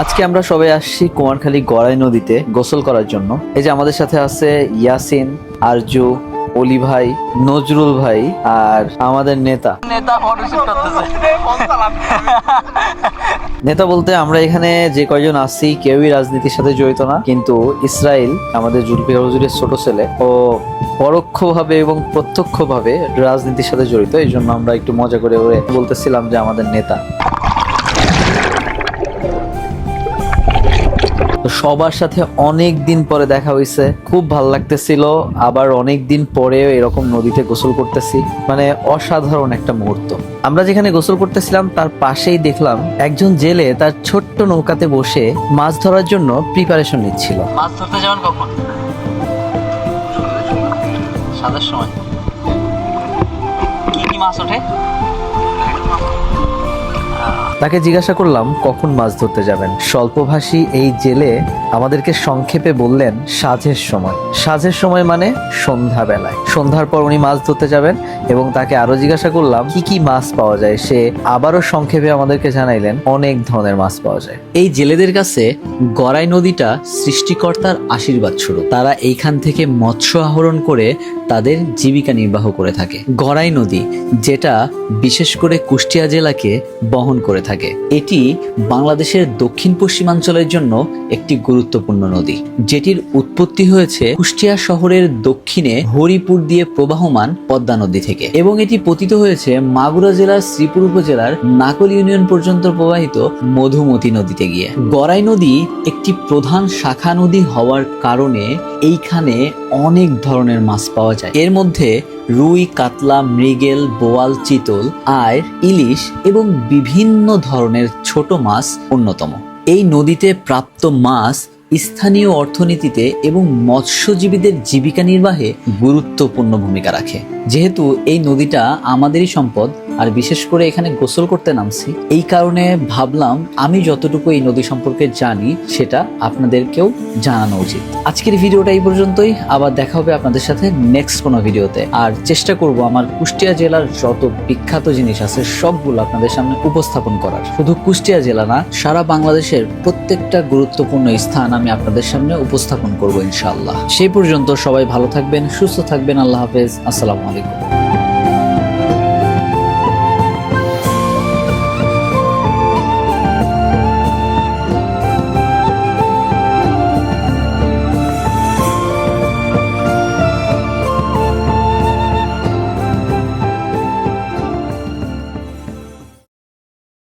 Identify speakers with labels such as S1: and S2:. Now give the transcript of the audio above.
S1: আজকে আমরা সবাই আসছি কুমারখালী গড়াই নদীতে গোসল করার জন্য। এই যে আমাদের সাথে আছে ইয়াসিন আরজু অলি ভাই নজরুল ভাই আর আমাদের নেতা।
S2: নেতা
S1: নেতা বলতে আমরা এখানে যে কয়জন আছি কেউই রাজনীতির সাথে জড়িত না কিন্তু ইসরায়েল আমাদের জুলফিকার হুজুরের ছোট ছেলে ও পরোক্ষভাবে এবং প্রত্যক্ষভাবে রাজনীতির সাথে জড়িত। এই জন্য আমরা একটু মজা করে বলতেছিলাম যে আমাদের নেতা। সবার সাথে অনেক দিন পরে দেখা হয়েছে খুব ভালো লাগতেছিল, আবার অনেক দিন পরে এরকম নদীতে গোসল করতেছি। মানে অসাধারণ একটা মুহূর্ত। আমরা যেখানে গোসল করতেছিলাম, তার পাশেই দেখলাম একজন জেলে তার ছোট্ট নৌকাতে বসে মাছ ধরার জন্য প্রিপারেশন নিচ্ছিল।
S2: মাছ ধরতে যাবেন কখন? সাদের সময়। কি কি মাছ ওঠে?
S1: তাকে জিজ্ঞাসা করলাম, কখন মাছ ধরতে যাবেন? স্বল্পভাষী এই জেলে আমাদেরকে সংক্ষেপে বললেন সাঁঝের সময়। সাঁঝের সময় মানে সন্ধ্যাবেলায়। সন্ধ্যার পর উনি মাছ ধরতে যাবেন এবং তাকে আরও জিজ্ঞাসা করলাম, কি কি মাছ পাওয়া যায়? সে আবারও সংক্ষেপে আমাদেরকে জানাইলেন, অনেক ধরনের মাছ পাওয়া যায়। এই জেলেদের কাছে গড়াই নদীটা সৃষ্টিকর্তার আশীর্বাদ স্বরূপ। তারা এইখান থেকে মৎস্য আহরণ করে তাদের জীবিকা নির্বাহ করে থাকে। গড়াই নদী, যেটা বিশেষ করে কুষ্টিয়া জেলাকে বহন করে থাকে, এটি বাংলাদেশের দক্ষিণ পশ্চিমাঞ্চলের জন্য একটি গুরুত্বপূর্ণ নদী। যেটির উৎপত্তি হয়েছে কুষ্টিয়া শহরের দক্ষিণে হরিপুর দিয়ে প্রবাহমান পদ্মা নদী থেকে। এবং এটি পতিত হয়েছে মাগুরা জেলার শ্রীপুর উপজেলার নাকল ইউনিয়ন পর্যন্ত প্রবাহিত মধুমতি নদীতে গিয়ে। গড়াই নদী একটি প্রধান শাখা নদী হওয়ার কারণে এইখানে অনেক ধরনের মাছ পাওয়া যায়। এর মধ্যে রুই, কাতলা, মৃগেল, বোয়াল, চিতল আয় ইলিশ এবং বিভিন্ন ধরনের ছোট মাছ অন্যতম। এই নদীতে প্রাপ্ত মাছ স্থানীয় অর্থনীতিতে এবং মৎস্যজীবীদের জীবিকা নির্বাহে গুরুত্বপূর্ণ ভূমিকা রাখে। যেহেতু এই নদীটা আমাদেরই সম্পদ আর বিশেষ করে এখানে গোসল করতে নামছি। এই কারণে ভাবলাম আমি যতটুকু এই নদী সম্পর্কে জানি, সেটা আপনাদেরকেও জানানো উচিত। আজকের ভিডিওটা এই পর্যন্তই। আবার দেখা হবে আপনাদের সাথে নেক্সট কোনো ভিডিওতে। আর চেষ্টা করব আমার কুষ্টিয়া জেলার যত বিখ্যাত জিনিস আছে, সবগুলো আপনাদের সামনে উপস্থাপন করার। শুধু কুষ্টিয়া জেলা না, সারা বাংলাদেশের প্রত্যেকটা গুরুত্বপূর্ণ স্থান আমি আপনাদের সামনে উপস্থাপন করব ইনশাআল্লাহ। সেই পর্যন্ত সবাই ভালো থাকবেন, সুস্থ থাকবেন। আল্লাহ হাফেজ। আসসালামু আলাইকুম।